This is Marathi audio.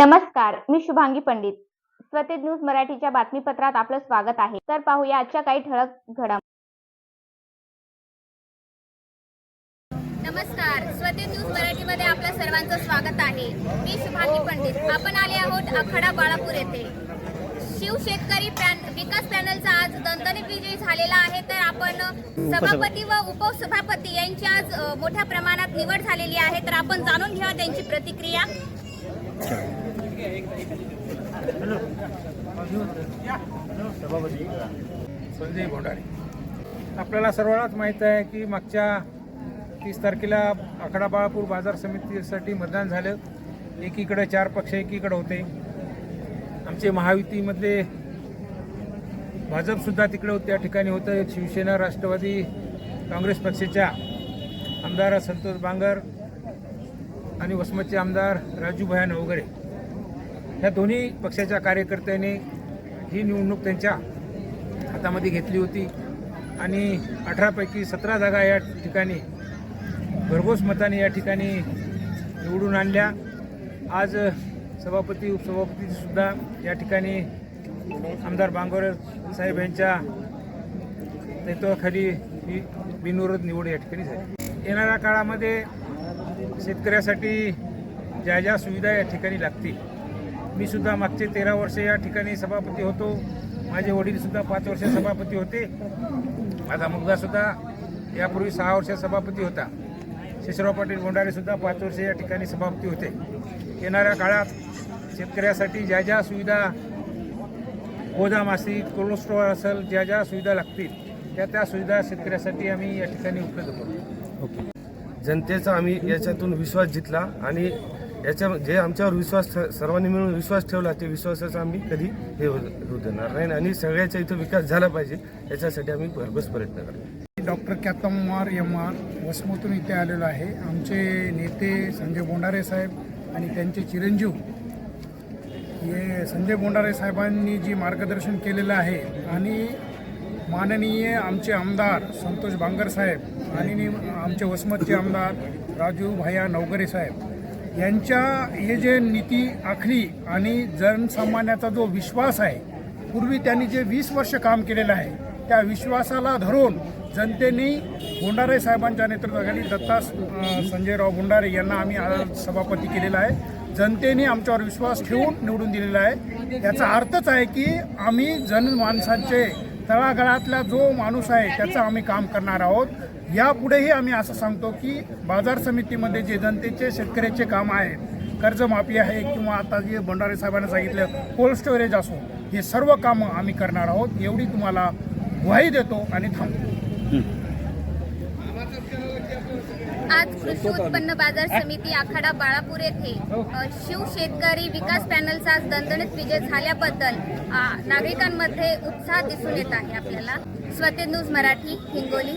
नमस्कार मी शुभांगी पंडित. स्वतेज न्यूज मराठीच्या बातमीपत्रात आपलं स्वागत आहे. तर पाहूया आजच्या काही ठळक घडाम नमस्कार स्वतेज न्यूज मराठीमध्ये आपल्या सर्वांचं स्वागत आहे. मी शुभांगी पंडित. आपण आले आहोत आखाडा बाळापूर येथे. शिव शेतकरी पॅन विकास पॅनलचा आज दणदणीत विजय झालेला आहे. तर आपण सभापती व उपसभापती यांची आज मोठ्या प्रमाणात निवड झालेली आहे. तर आपण जाणून घेऊ त्यांची प्रतिक्रिया. संजय भोंडारे. आपल्याला सर्वांनाच माहीत आहे की मागच्या तीस तारखेला आखाडा बाळापूर बाजार समितीसाठी मतदान झालं. एकीकडे चार पक्ष एकीकडे होते. आमचे महायुतीमधले भाजपसुद्धा तिकडे त्या ठिकाणी होतं. शिवसेना राष्ट्रवादी काँग्रेस पक्षाच्या आमदार संतोष बांगर आणि वसमतचे आमदार राजू भयान वगैरे ह्या दोन्ही पक्षाच्या कार्यकर्त्यांनी ही निवडणूक त्यांच्या हातामध्ये घेतली होती. आणि अठरापैकी सतरा जागा या ठिकाणी भरघोस मताने या ठिकाणी निवडून आणल्या. आज सभापती उपसभापतीसुद्धा या ठिकाणी आमदार बांगोर साहेब यांच्या नेतृत्वाखाली ही बिनविरोध निवड या ठिकाणी झाली. येणाऱ्या काळामध्ये शेतकऱ्यासाठी ज्या ज्या सुविधा या ठिकाणी लागतील. मी सुद्धा मागचे तेरा वर्ष या ठिकाणी सभापती होतो. माझे वडीलसुद्धा पाच वर्ष सभापती होते. माझा मुलगासुद्धा यापूर्वी सहा वर्ष सभापती होता. शेषराव पाटील गोंडारेसुद्धा पाच वर्ष या ठिकाणी सभापती होते. येणाऱ्या काळात शेतकऱ्यासाठी ज्या ज्या सुविधा गोदाम असेल कोल्ड स्टोअर असेल ज्या ज्या सुविधा लागतील त्या त्या सुविधा शेतकऱ्यासाठी आम्ही या ठिकाणी उपलब्ध करू. जनतेचा आम्ही याच्यातून विश्वास जितला आणि याच्या जे आमच्यावर विश्वास ठ- सर्वांनी मिळून विश्वास ठेवला ते विश्वासाचा आम्ही कधी हे होऊ देणार नाही. आणि सगळ्याचा इथं विकास झाला पाहिजे याच्यासाठी आम्ही भरघोस प्रयत्न करतो. डॉक्टर ख्यातमवार एम आर वसमतून इथे आलेलो आहे. आमचे नेते संजय बोंडारे साहेब आणि त्यांचे चिरंजीव. हे संजय बोंडारे साहेबांनी जी मार्गदर्शन केलेलं आहे आणि माननीय आमचे आमदार संतोष बांगर साहेब आणि आमचे वसमतचे आमदार राजू भैया नवगरे साहेब यांच्या हे जे नीती आखली आणि जनसामान्याचा जो विश्वास आहे पूर्वी त्यांनी जे वीस वर्ष काम केलेलं आहे त्या विश्वासाला धरून जनतेने भोंडारे साहेबांच्या नेतृत्वाखाली दत्ता संजयराव भोंडारे यांना आम्ही सभापती केलेला आहे. जनतेने आमच्यावर विश्वास ठेवून निवडून दिलेला आहे. याचा अर्थच आहे की आम्ही जनमानसांचे तळागाळातला जो माणूस आहे त्याचं आम्ही काम करणार आहोत. यापुढेही आम्ही असं सांगतो की बाजार समितीमध्ये जे जनतेचे शेतकऱ्याचे काम आहेत कर्जमाफी आहे किंवा आता जे भंडारे साहेबांनी सांगितलं कोल्ड स्टोरेज असो हे सर्व कामं आम्ही करणार आहोत. एवढी तुम्हाला ग्वाही देतो आणि थांबतो. आज कृषी उत्पन्न बाजार समिती आखाडा बाळापूर येथे शिव शेतकरी विकास पॅनलचा आज दणदणीत विजय झाल्याबद्दल नागरिकांमध्ये उत्साह दिसून येत आहे आपल्याला. स्वते न्यूज मराठी हिंगोली.